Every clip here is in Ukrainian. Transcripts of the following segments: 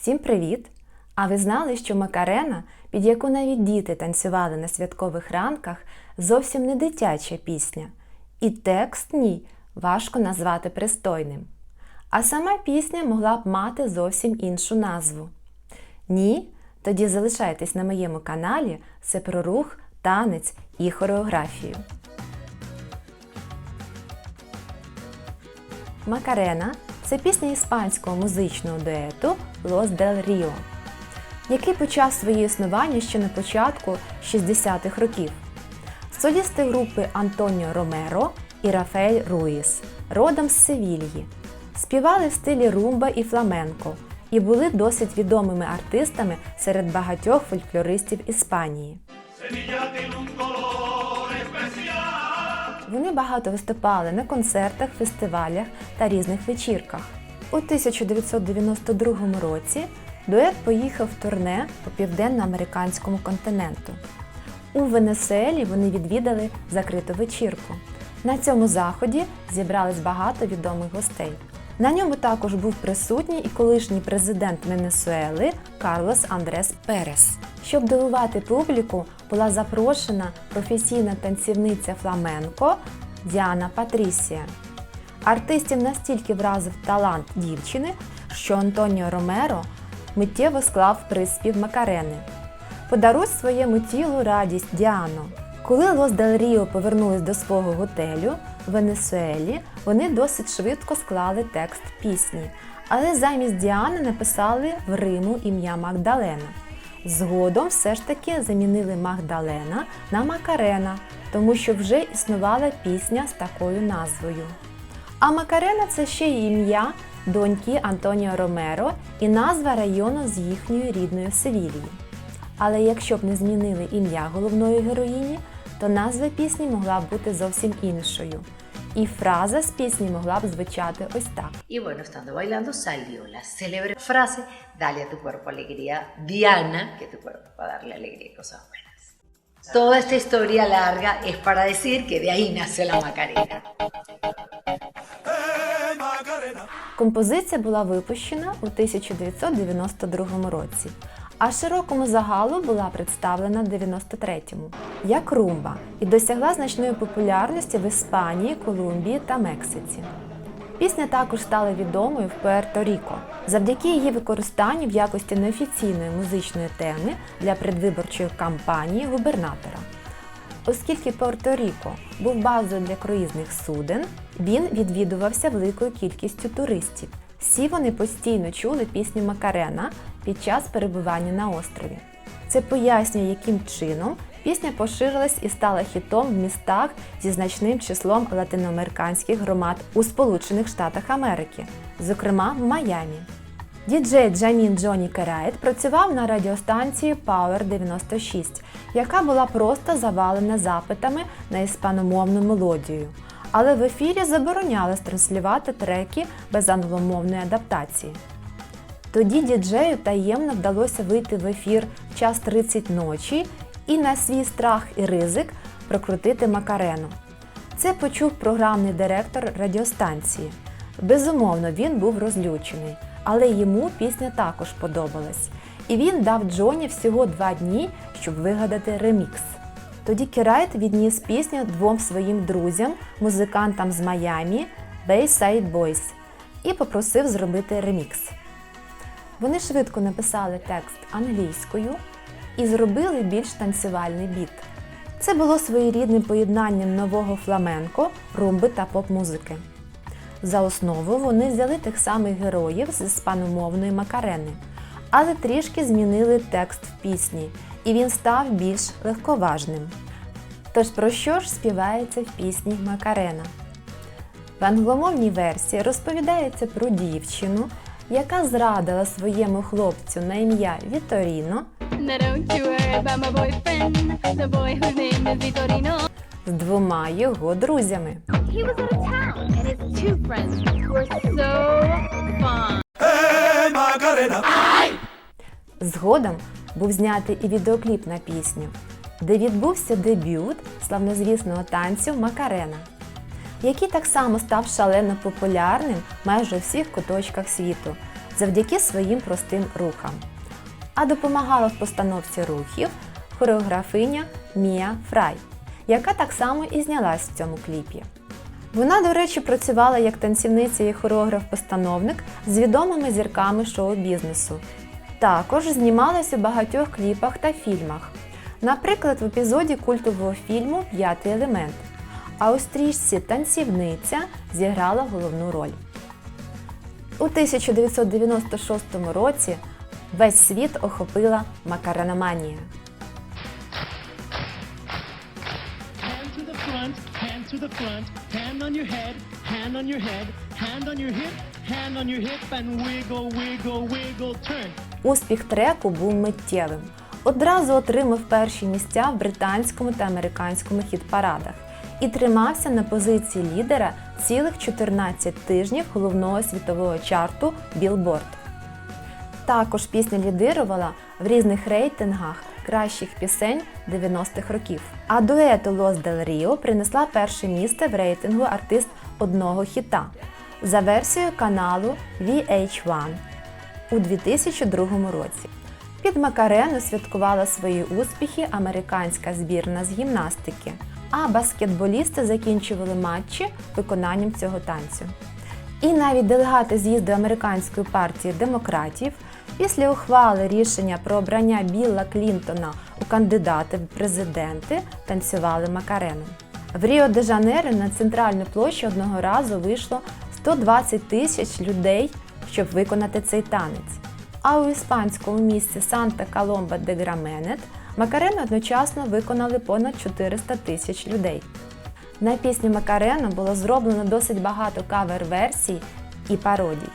Всім привіт! А ви знали, що Макарена, під яку навіть діти танцювали на святкових ранках, зовсім не дитяча пісня, і текст ній важко назвати пристойним. А сама пісня могла б мати зовсім іншу назву. Ні? Тоді залишайтесь на моєму каналі все про рух, танець і хореографію. Макарена це пісня іспанського музичного дуету Los del Rio, який почав своє існування ще на початку 60-х років. Солісти групи Антоніо Ромеро і Рафаель Руїс, родом з Севільї, співали в стилі румба і фламенко і були досить відомими артистами серед багатьох фольклористів Іспанії. Вони багато виступали на концертах, фестивалях та різних вечірках. У 1992 році дует поїхав в турне по південноамериканському континенту. У Венесуелі вони відвідали закриту вечірку. На цьому заході зібрались багато відомих гостей. На ньому також був присутній і колишній президент Венесуели Карлос Андрес Перес. Щоб дивувати публіку, була запрошена професійна танцівниця фламенко Діана Патрісія. Артистів настільки вразив талант дівчини, що Антоніо Ромеро миттєво склав приспів Макарени. Подаруй своєму тілу радість Діано. Коли Лос Дел Ріо повернулись до свого готелю в Венесуелі, вони досить швидко склали текст пісні, але замість Діани написали в Риму ім'я Магдалена. Згодом все ж таки замінили Магдалена на Макарена, тому що вже існувала пісня з такою назвою. А Макарена це ще й ім'я доньки Антоніо Ромеро і назва району з їхньої рідної Севілії. Але якщо б не змінили ім'я головної героїні, то назва пісні могла б бути зовсім іншою. І фраза з пісні могла б звучати ось так. Y bueno, estando bailando salió la célebre frase, dale a tu cuerpo alegría, Diana, que tu cuerpo va a darle alegría y cosas buenas. Toda esta historia larga es para decir que de ahí nació la Macarena. Композиція була випущена у 1992 році, а широкому загалу була представлена в 93-му як румба і досягла значної популярності в Іспанії, Колумбії та Мексиці. Пісня також стала відомою в Пуерто-Ріко завдяки її використанню в якості неофіційної музичної теми для предвиборчої кампанії губернатора. Оскільки Пуерто-Ріко був базою для круїзних суден, він відвідувався великою кількістю туристів. Всі вони постійно чули пісню Макарена під час перебування на острові. Це пояснює, яким чином пісня поширилась і стала хітом в містах зі значним числом латиноамериканських громад у Сполучених Штатах Америки, зокрема в Майамі. Діджей Джамін Джоні Керайт працював на радіостанції Power 96, яка була просто завалена запитами на іспаномовну мелодію. Але в ефірі заборонялось транслювати треки без англомовної адаптації. Тоді діджею таємно вдалося вийти в ефір в час 30 ночі і на свій страх і ризик прокрутити Макарену. Це почув програмний директор радіостанції. Безумовно, він був розлючений, але йому пісня також подобалась. І він дав Джоні всього два дні, щоб вигадати ремікс. Тоді Керайт відніс пісню двом своїм друзям, музикантам з Майамі Bayside Boys, і попросив зробити ремікс. Вони швидко написали текст англійською і зробили більш танцювальний біт. Це було своєрідним поєднанням нового фламенко, румби та поп-музики. За основу вони взяли тих самих героїв з іспаномовної Макарени, але трішки змінили текст в пісні, і він став більш легковажним. Тож про що ж співається в пісні Макарена? В англомовній версії розповідається про дівчину, яка зрадила своєму хлопцю на ім'я Віторіно. З двома його друзями. Macarena. Згодом був знятий і відеокліп на пісню, де відбувся дебют славнозвісного танцю Макарена, який так само став шалено популярним майже у всіх куточках світу. завдяки своїм простим рухам. А допомагала в постановці рухів хореографиня Мія Фрай, яка так само і знялась в цьому кліпі. Вона, до речі, працювала як танцівниця і хореограф-постановник з відомими зірками шоу-бізнесу. Також знімалась у багатьох кліпах та фільмах, наприклад, в епізоді культового фільму П'ятий елемент. А у стрічці Танцівниця зіграла головну роль. У 1996 році весь світ охопила turn. Успіх треку був миттєвим. Одразу отримав перші місця в британському та американському хіт-парадах і тримався на позиції лідера цілих 14 тижнів головного світового чарту Billboard. Також пісня лідирувала в різних рейтингах кращих пісень 90-х років. А дуету Лос Del Rio принесла перше місце в рейтингу артист одного хіта за версією каналу VH1 у 2002 році. Під Макарену святкувала свої успіхи американська збірна з гімнастики, а баскетболісти закінчували матчі виконанням цього танцю. І навіть делегати з'їзду американської партії демократів після ухвали рішення про обрання Білла Клінтона у кандидати в президенти танцювали Макарену. В Ріо де Жанейро на центральну площу одного разу вийшло 120 тисяч людей, щоб виконати цей танець. А у іспанському місті Санта Коломба де Граменет Макарену одночасно виконали понад 400 тисяч людей. На пісню Макарена було зроблено досить багато кавер-версій і пародій.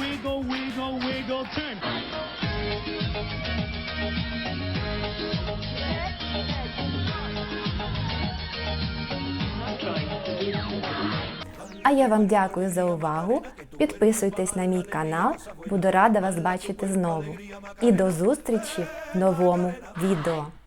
Wiggle, wiggle, wiggle, turn. А я вам дякую за увагу. Підписуйтесь на мій канал, буду рада вас бачити знову. І до зустрічі в новому відео.